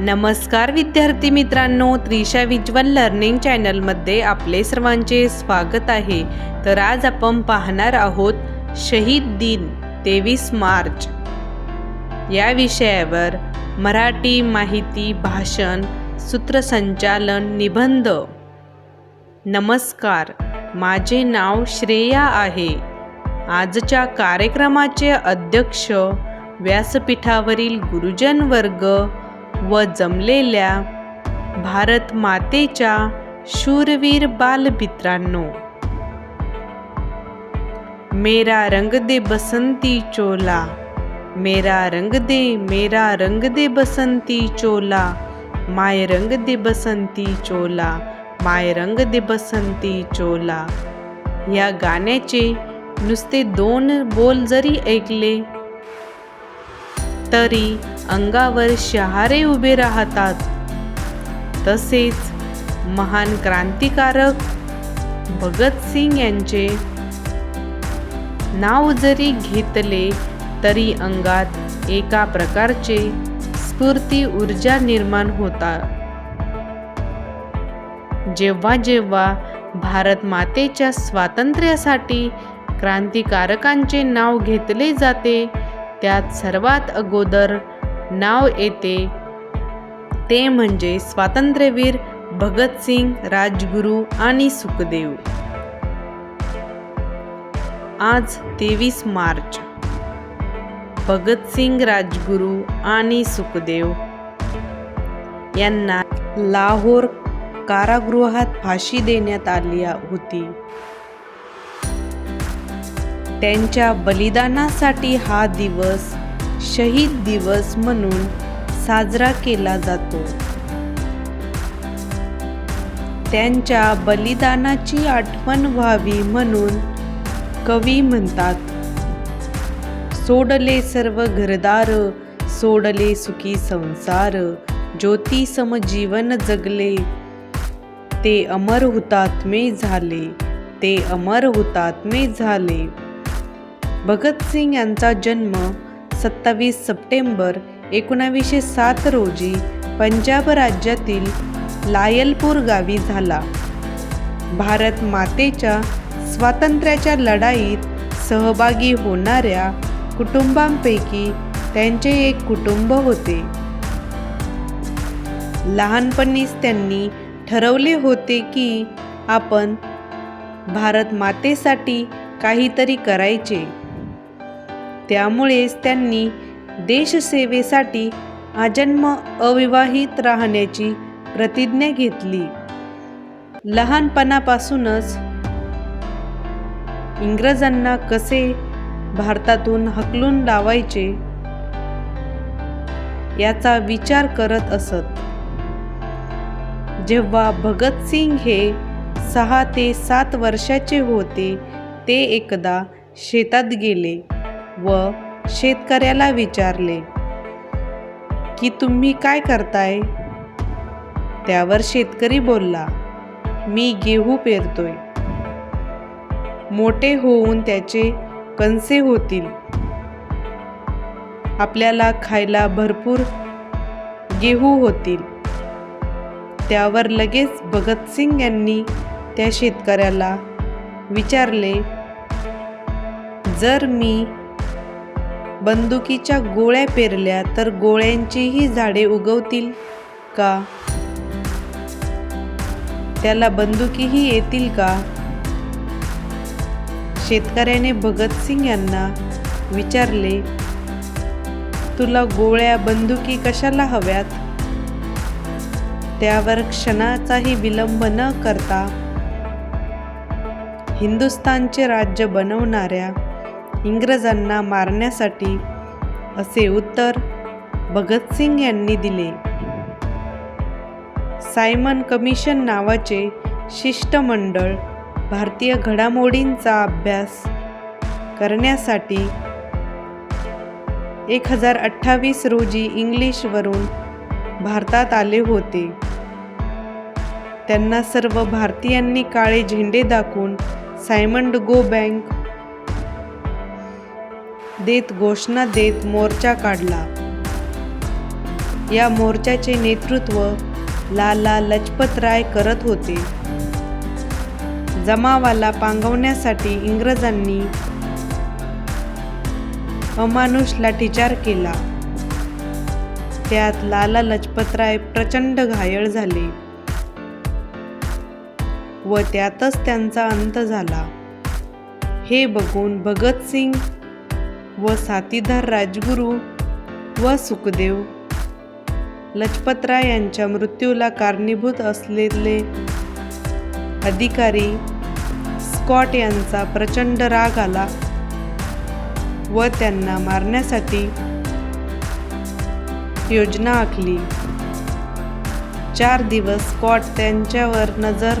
नमस्कार विद्यार्थी मित्रांनो त्रिशा विज्वल लर्निंग चॅनलमध्ये आपले सर्वांचे स्वागत आहे. तर आज आपण पाहणार आहोत शहीद दिन तेवीस मार्च. या विषयावर मराठी माहिती भाषण सूत्रसंचालन निबंध. नमस्कार माझे नाव श्रेया आहे. आजच्या कार्यक्रमाचे अध्यक्ष व्यासपीठावरील गुरुजन वर्ग व जमलेल्या भारत मातेच्या शूरवीर बालमित्रांनो मेरा रंग दे बसंती चोला मेरा रंग दे मेरा रंग दे बसंती चोला माय रंग दे बसंती चोला माय रंग दे बसंती चोला. या गाण्याचे नुसते दोन बोल जरी ऐकले तरी अंगावर शहारे उभे राहतात. तसेच महान क्रांतिकारक भगतसिंग यांचे नाव जरी घेतले तरी अंगात एका प्रकारचे स्फूर्ती ऊर्जा निर्माण होता. जेव्हा जेव्हा भारत मातेच्या स्वातंत्र्यासाठी क्रांतिकारकांचे नाव घेतले जाते त्यात सर्वात अगोदर नाव येते. ते म्हणजे स्वातंत्र्यवीर भगतसिंग राजगुरू आणि सुखदेव. आज तेवीस मार्च. भगतसिंग राजगुरू आणि सुखदेव यांना लाहोर कारागृहात फाशी देण्यात आली होती. त्यांच्या बलिदानासाठी हा दिवस शहीद दिवस म्हणून साजरा केला जातो. त्यांच्या बलिदानाची आठवण व्हावी म्हणून कवी म्हणतात सोडले सर्व घरदार सोडले सुखी संसार ज्योती सम जीवन जगले. ते अमर हुतात्मे झाले ते अमर हुतात्मे झाले. भगतसिंग यांचा जन्म सत्तावीस सप्टेंबर एकोणावीसशे सात रोजी पंजाब राज्यातील लायलपूर गावी झाला. भारत मातेच्या स्वातंत्र्याच्या लढाईत सहभागी होणाऱ्या कुटुंबांपैकी त्यांचे एक कुटुंब होते. लहानपणीच त्यांनी ठरवले होते की आपण भारत मातेसाठी काहीतरी करायचे. त्यामुळेच त्यांनी देशसेवेसाठी आजन्म अविवाहित राहण्याची प्रतिज्ञा घेतली. लहानपणापासूनच इंग्रजांना कसे भारतातून हकलून लावायचे याचा विचार करत असत. जेव्हा भगतसिंग हे सहा ते सात वर्षाचे होते ते एकदा शेतात गेले. व शेतकऱ्याला विचारले की तुम्ही काय करताय? त्यावर शेतकरी बोलला मी गेहू पेरतोय. मोठे होऊन त्याचे कणसे होतील. आपल्याला खायला भरपूर गेहू होतील. त्यावर लगेच भगतसिंग यांनी त्या शेतकऱ्याला विचारले जर मी बंदुकीच्या गोळ्या पेरल्या तर गोळ्यांचीही झाडे उगवतील का? त्याला बंदुकीही येतील का? शेतकऱ्याने भगतसिंग यांना विचारले तुला गोळ्या बंदुकी कशाला हव्यात? त्यावर क्षणाचाही विलंब न करता हिंदुस्थानचे राज्य बनवणाऱ्या इंग्रजांना मारण्यासाठी असे उत्तर भगतसिंग यांनी दिले. सायमन कमिशन नावाचे शिष्टमंडळ भारतीय घडामोडींचा अभ्यास करण्यासाठी एक हजार अठ्ठावीस रोजी इंग्लिशवरून भारतात आले होते. त्यांना सर्व भारतीयांनी काळे झेंडे दाखवून सायमंड गो बँक देत घोषणा देत मोर्चा काढला. या मोर्चाचे नेतृत्व लाला लजपतराय करत होते. जमावाला पांगवण्यासाठी इंग्रजांनी अमानुष लाठीचार केला. त्यात लाला लजपतराय प्रचंड घायल झाले. व त्यातच त्यांचा अंत झाला. हे बघून भगतसिंग व साथीदार राजगुरू व सुखदेव. लजपतराय यांच्या मृत्यूला कारणीभूत असलेले अधिकारी स्कॉट यांचा प्रचंड राग आला व त्यांना मारण्यासाठी योजना आखली. चार दिवस स्कॉट त्यांच्यावर नजर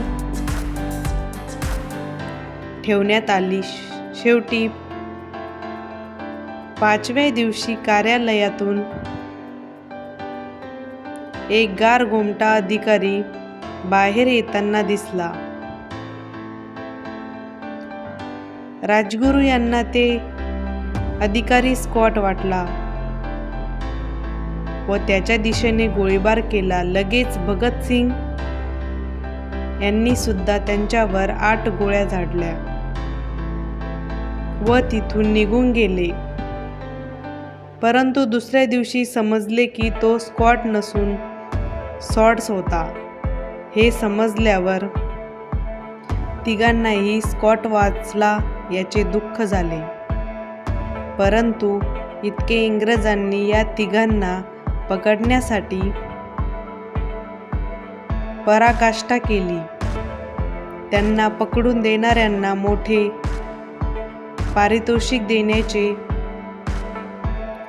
ठेवण्यात आली. शेवटी पाचव्या दिवशी कार्यालयातून एक गार गोमटा अधिकारी बाहेर येताना दिसला. राजगुरू यांना ते अधिकारी स्कॉट वाटला व त्याच्या दिशेने गोळीबार केला. लगेच भगतसिंग यांनी सुद्धा त्यांच्यावर आठ गोळ्या झाडल्या व तिथून निघून गेले. परंतु दुसऱ्या दिवशी समजले की तो स्कॉट नसून सॉर्ट्स होता. हे समजल्यावर तिघांनाही स्कॉट वाचला याचे दुःख झाले. परंतु इतके इंग्रजांनी या तिघांना पकडण्यासाठी पराकाष्ठा केली. त्यांना पकडून देणाऱ्यांना मोठे पारितोषिक देण्याचे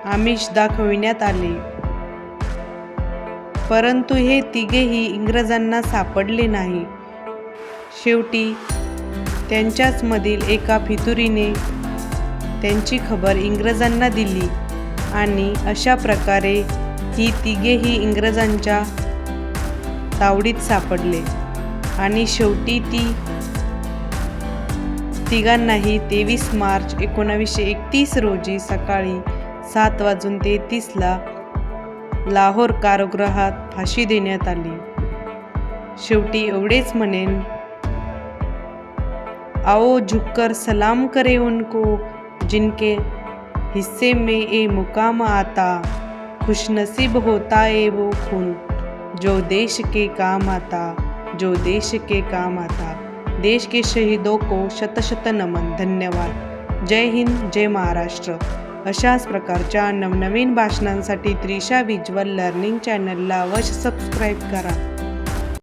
आमिष दाखविण्यात आले. परंतु हे तिघेही इंग्रजांना सापडले नाही. शेवटी त्यांच्याच मधील एका फितुरीने त्यांची खबर इंग्रजांना दिली आणि अशा प्रकारे ही तिघेही इंग्रजांच्या तावडीत सापडले आणि शेवटी ती तिघांनाही तेवीस मार्च एकोणावीसशे एकतीस रोजी सकाळी सात वाजून तेहतीसला लाहोर कारागृहात फाशी देण्यात आली. शेवटी एवढेच म्हणेन आओ झुककर सलाम करे उनको जिनके हिस्से में ए मुकाम आता। खुशनसीब होता है वो खून जो देश के काम आता जो देश के काम आता। देश के शहीदों को शतशत नमन धन्यवाद। जय हिंद जय महाराष्ट्र। अशाच प्रकारच्या नवनवीन भाषणांसाठी त्रिशा विज्युअल लर्निंग चॅनलला अवश्य सबस्क्राईब करा.